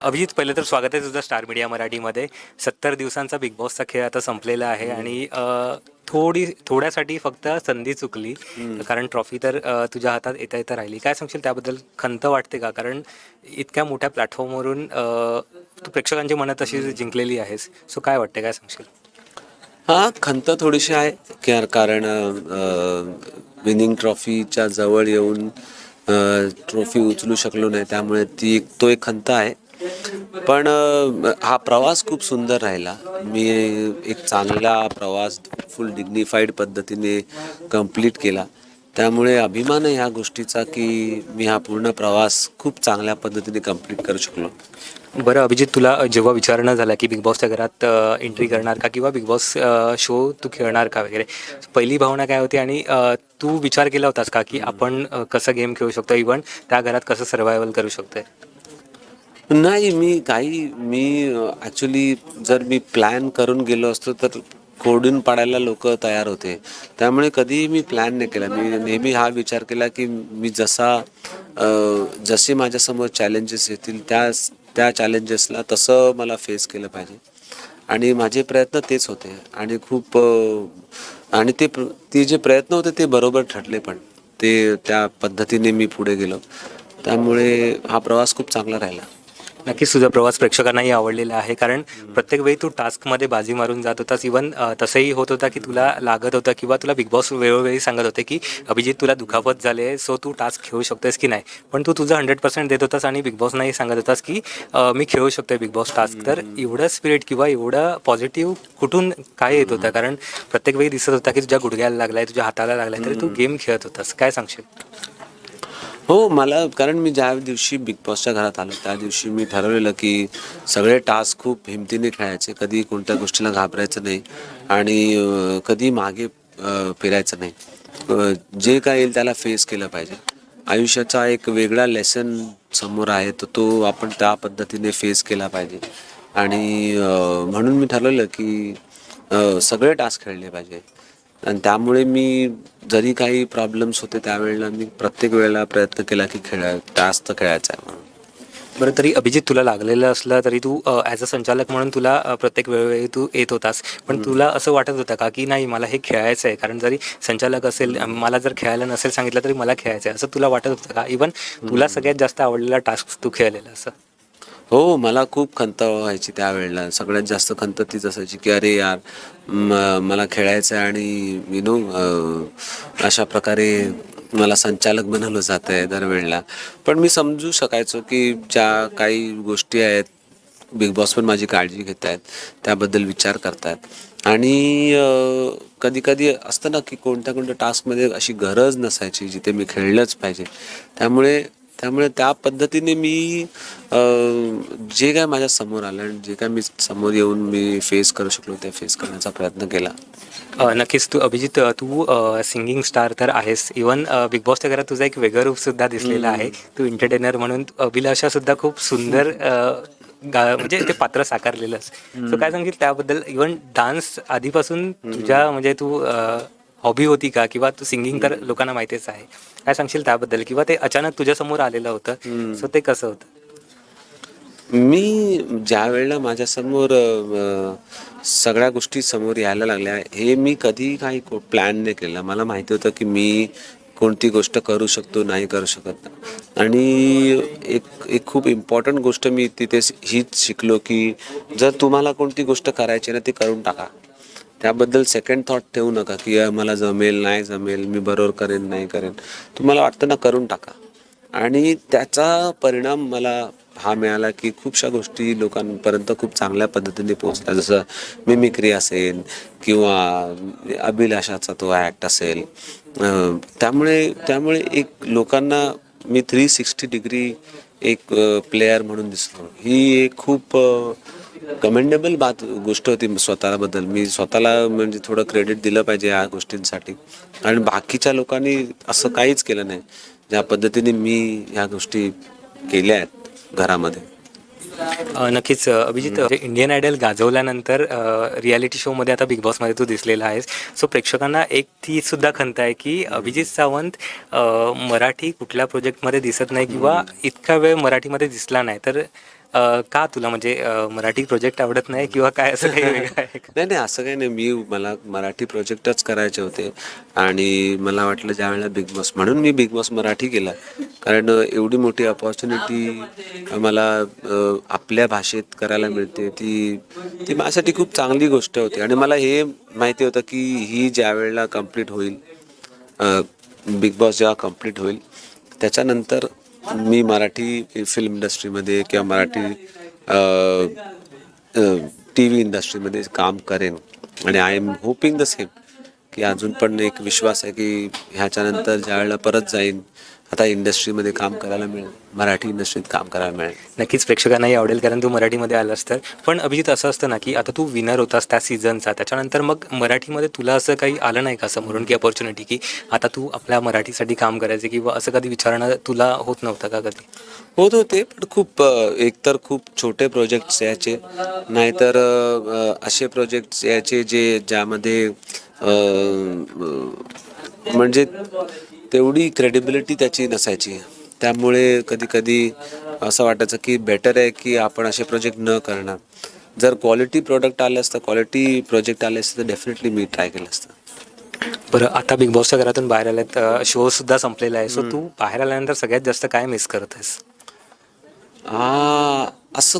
अभिजित पहिलं तर स्वागत आहे तुझं स्टार मीडिया मराठीमध्ये. सत्तर दिवसांचा बिग बॉसचा खेळ आता संपलेला आहे आणि अ, थोडी थोड्यासाठी फक्त संधी चुकली. कारण ट्रॉफी तर अ, तुझ्या हातात येता येता राहिली. काय सांगशील त्याबद्दल? खंत वाटते का? कारण इतक्या मोठ्या प्लॅटफॉर्मवरून अ, तू प्रेक्षकांची मनं तशी जिंकलेली आहेस. सो काय वाटते काय सांगशील? हा खंत थोडीशी आहे. कार- कारण विनिंग ट्रॉफीच्या जवळ येऊन ट्रॉफी उचलू शकलो नाही. त्यामुळे ती एक तो एक खंत आहे. पण हा प्रवास खूप सुंदर राहिला. मी एक चांगला प्रवास फुल डिग्निफाईड पद्धतीने कंप्लीट केला. त्यामुळे अभिमान आहे ह्या गोष्टीचा की मी हा पूर्ण प्रवास खूप चांगल्या पद्धतीने कंप्लीट करू शकलो. बरं अभिजित तुला जेव्हा विचारणं झाला की बिग बॉसच्या घरात एंट्री करणार का किंवा बिग बॉस शो तू खेळणार का वगैरे? पहिली भावना काय होती आणि तू विचार केला होतास का की आपण कसं गेम खेळू शकतो? इव्हन त्या घरात कसं सर्वायवल करू शकतोय? नाही मी काही मी ॲक्च्युली जर मी प्लॅन करून गेलो असतो तर खोडून पाडायला लोक तयार होते. त्यामुळे कधीही मी प्लॅन नाही केला. मी नेहमी हा विचार केला की मी जसा जसे माझ्यासमोर चॅलेंजेस येतील त्या त्या चॅलेंजेसला तसं मला फेस केलं पाहिजे. आणि माझे प्रयत्न तेच होते. आणि खूप आणि ते प्र- ते जे प्रयत्न होते ते बरोबर ठरले पण. ते त्या पद्धतीने मी पुढे गेलो. त्यामुळे हा प्रवास खूप चांगला राहिला. नक्कीच तुझा प्रवास प्रेक्षकांनाही आवडलेला आहे कारण प्रत्येक वेळी तू टास्कमध्ये बाजी मारून जात होतास. इवन तसंही होत होता की तुला लागत होतं किंवा तुला बिग बॉस वेळोवेळी सांगत होते की अभिजित तुला दुखापत झाले सो तू टास्क खेळू शकतोस की नाही? पण तू तुझं हंड्रेड पर्सेंट देत होतास आणि बिग बॉसनाही सांगत होतास की मी खेळू शकतोय बिग बॉस टास्क तर एवढं स्पिरिट किंवा एवढं पॉझिटिव्ह कुठून काय येत होतं? कारण प्रत्येक वेळी दिसत होता की तुझ्या गुडघ्याला लागलाय तुझ्या हाताला लागलाय तरी तू गेम खेळत होतास. काय सांगशील? हो मला कारण मी ज्या दिवशी बिग बॉसच्या घरात आलो त्या दिवशी मी ठरवलेलं की सगळे टास्क खूप हिमतीने खेळायचे कधी कोणत्या गोष्टीला घाबरायचं नाही आणि कधी मागे फिरायचं नाही. जे काय येईल त्याला फेस केलं पाहिजे. आयुष्याचा एक वेगळा लेसन समोर आहे तर तो आपण त्या पद्धतीने फेस केला पाहिजे. आणि म्हणून मी ठरवलं की सगळे टास्क खेळले पाहिजे. आणि त्यामुळे मी जरी काही प्रॉब्लेम्स होते त्यावेळेला मी प्रत्येक वेळेला प्रयत्न केला की खेळा जास्त खेळायचा आहे म्हणून. बरं तरी अभिजित तुला लागलेलं असलं तरी तू ॲज अ संचालक म्हणून तुला प्रत्येक वेळोवेळी तू येत होतास. पण तुला असं वाटत होतं का की नाही मला हे खेळायचं आहे. कारण जरी संचालक असेल मला जर खेळायला नसेल सांगितलं तरी मला खेळायचं आहे. असं तुला वाटत होतं का? इवन तुला सगळ्यात जास्त आवडलेला टास्क तू खेळलेला असं? हो मला खूप खंत व्हायची त्यावेळेला. सगळ्यात जास्त खंत तीच असायची की अरे यार मला खेळायचं आहे आणि यु नो अशा प्रकारे मला संचालक बनवलं जात आहे दरवेळेला. पण मी समजू शकायचो की ज्या काही गोष्टी आहेत बिग बॉस पण माझी काळजी घेत आहेत त्याबद्दल विचार करतायत आणि कधी कधी असतं ना की कोणत्या कोणत्या टास्कमध्ये अशी गरज नसायची जिथे मी खेळलंच पाहिजे. त्यामुळे त्यामुळे त्या पद्धतीने मी जे काय माझ्यासमोर आलं आणि जे काय मी समोर येऊन मी फेस करू शकलो ते फेस करण्याचा प्रयत्न केला. नक्कीच तू अभिजित तू सिंगिंग स्टार तर आहेस. इवन बिग बॉसच्या घरात तुझं एक वेगळं रूप सुद्धा दिसलेलं आहे. तू एंटरटेनर म्हणून अभिलाषा सुद्धा खूप सुंदर म्हणजे ते पात्र साकारलेलंस. सो काय सांगशील त्याबद्दल? इवन डान्स आधीपासून तुझ्या म्हणजे तू हॉबी होती का? किंवा तू सिंगिंग तर लोकांना माहितीच आहे. काय सांगशील त्याबद्दल? किंवा ते अचानक तुझ्या समोर आलेलं होतं. सो ते कसं होतं? मी ज्या वेळेला माझ्यासमोर सगळ्या गोष्टी समोर यायला लागल्या हे मी कधी काही प्लॅन नाही केला. मला माहिती होतं की मी कोणती गोष्ट करू शकतो नाही करू शकत. आणि एक एक खूप इम्पॉर्टंट गोष्ट मी तिथे हीच शिकलो की जर तुम्हाला कोणती गोष्ट करायची ना ती करून टाका. त्याबद्दल सेकंड थॉट ठेवू नका की मला जमेल नाही जमेल मी बरोबर करेन नाही करेन. तुम्हाला वाटतं ना करून टाका. आणि त्याचा परिणाम मला हा मिळाला की खूपशा गोष्टी लोकांपर्यंत खूप चांगल्या पद्धतीने पोहोचल्या. जसं मिमिक्री असेल किंवा अभिलाषाचा तो ॲक्ट असेल. त्यामुळे त्यामुळे एक लोकांना मी थ्री सिक्स्टी डिग्री एक प्लेयर म्हणून दिसलो ही एक खूप कमेंडेबल बात गोष्ट होती स्वतःबद्दल मी स्वतःला म्हणजे थोडं क्रेडिट दिलं पाहिजे या गोष्टींसाठी. आणि बाकीच्या लोकांनी असं काहीच केलं नाही. ज्या पद्धतीने मी ह्या गोष्टी केल्या आहेत घरामध्ये. नक्कीच अभिजित इंडियन आयडल गाजवल्यानंतर रियालिटी शोमध्ये आता बिग बॉसमध्ये तू दिसलेला आहेस. सो प्रेक्षकांना एक ती सुद्धा खंत आहे की अभिजित सावंत मराठी कुठल्या प्रोजेक्टमध्ये दिसत नाही किंवा इतका वेळ मराठीमध्ये दिसला नाही. तर अ, का तुला म्हणजे अ, मराठी प्रोजेक्ट आवडत नाही किंवा काय असं काही वेगळं आहे का? नाही नाही असं काही नाही. मी मला मराठी प्रोजेक्टच करायचे होते. आणि मला वाटलं ज्या वेळेला बिग बॉस म्हणून मी बिग बॉस मराठी केला. कारण एवढी मोठी अपॉर्च्युनिटी मला अ, आपल्या भाषेत करायला मिळते. ती ती माझ्यासाठी खूप चांगली गोष्ट होती. आणि मला हे माहिती होतं की ही ज्या वेळेला कंप्लीट होईल बिग बॉस जेव्हा कंप्लीट होईल त्याच्यानंतर मी मराठी फिल्म इंडस्ट्रीमध्ये किंवा मराठी टी व्ही इंडस्ट्रीमध्ये काम करेन. आणि I am hoping the same की अजून पण एक विश्वास आहे की ह्याच्यानंतर ज्या वेळेला परत जाईन आता इंडस्ट्रीमध्ये काम करायला मिळेल. मराठी इंडस्ट्रीत काम करायला मिळेल. नक्कीच प्रेक्षकांनाही आवडेल कारण तू मराठीमध्ये आलास तर. पण अभिजित असं असतं ना की आता तू विनर होतास त्या सीझनचा त्याच्यानंतर मग मराठीमध्ये तुला असं काही आलं नाही का समोरून की अपॉर्च्युनिटी की आता तू आपल्या मराठीसाठी काम करायचे किंवा असं कधी विचारणं तुला होत नव्हतं का कधी? होत होते पण खूप एकतर खूप छोटे प्रोजेक्ट्स यायचे. नाहीतर असे प्रोजेक्ट्स यायचे जे ज्यामध्ये म्हणजे तेवढी क्रेडिबिलिटी त्याची नसायची. त्यामुळे कधी कधी असं वाटायचं की बेटर आहे की आपण असे प्रोजेक्ट न करणार. जर क्वालिटी प्रोडक्ट आले असतं क्वालिटी प्रोजेक्ट आले असते तर डेफिनेटली मी ट्राय केलं असतं. बरं आता बिग बॉसच्या घरातून बाहेर आल्यात शो सुद्धा संपलेला आहे. सो तू बाहेर आल्यानंतर सगळ्यात जास्त काय मिस करत आहेस? असं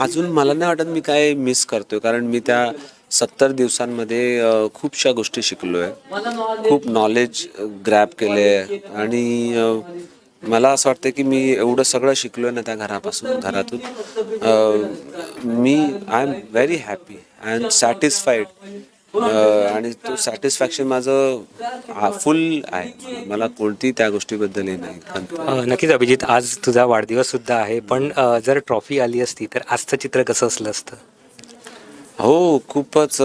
अजून मला नाही वाटत मी काय मिस करतोय. कारण मी त्या सत्तर दिवसांमध्ये खूपशा गोष्टी शिकलो आहे खूप नॉलेज ग्रॅप केले आहे आणि मला असं वाटतं की मी एवढं सगळं शिकलो आहे ना त्या घरापासून घरातून. मी I am very happy I am satisfied आणि तो सॅटिस्फॅक्शन माझं फुल आहे. मला कोणती त्या गोष्टीबद्दलही नाही नक्कीच अभिजित आज तुझा वाढदिवस सुद्धा आहे. पण जर ट्रॉफी आली असती तर आजचं चित्र कसं असलं असतं? हो खूपच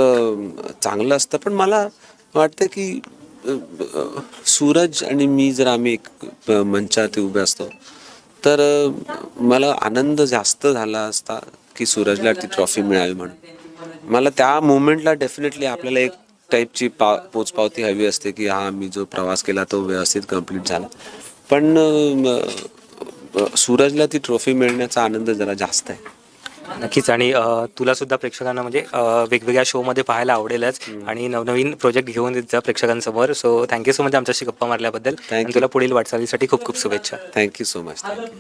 चांगलं असतं. पण मला वाटतं की सूरज आणि मी जर आम्ही एक मंचात मंचावरती उभे असतो तर मला आनंद जास्त झाला असता की सूरजला ती ट्रॉफी मिळावी म्हणून. मला त्या मुवमेंटला डेफिनेटली आपल्याला एक टाईपची पा पोचपावती हवी असते की हा मी जो प्रवास केला तो व्यवस्थित कंप्लीट झाला. पण सूरजला ती ट्रॉफी मिळण्याचा आनंद जरा जास्त आहे. नक्कीच. आणि तुला सुद्धा प्रेक्षकांना म्हणजे वेगवेगळ्या शोमध्ये पाहायला आवडेलच. आणि नवनवीन प्रोजेक्ट घेऊन येत जा प्रेक्षकांसमोर. So thank you so much आमच्याशी गप्पा मारल्याबद्दल. तुला पुढील वाटचालीसाठी खूप खूप शुभेच्छा. Thank you so much thank you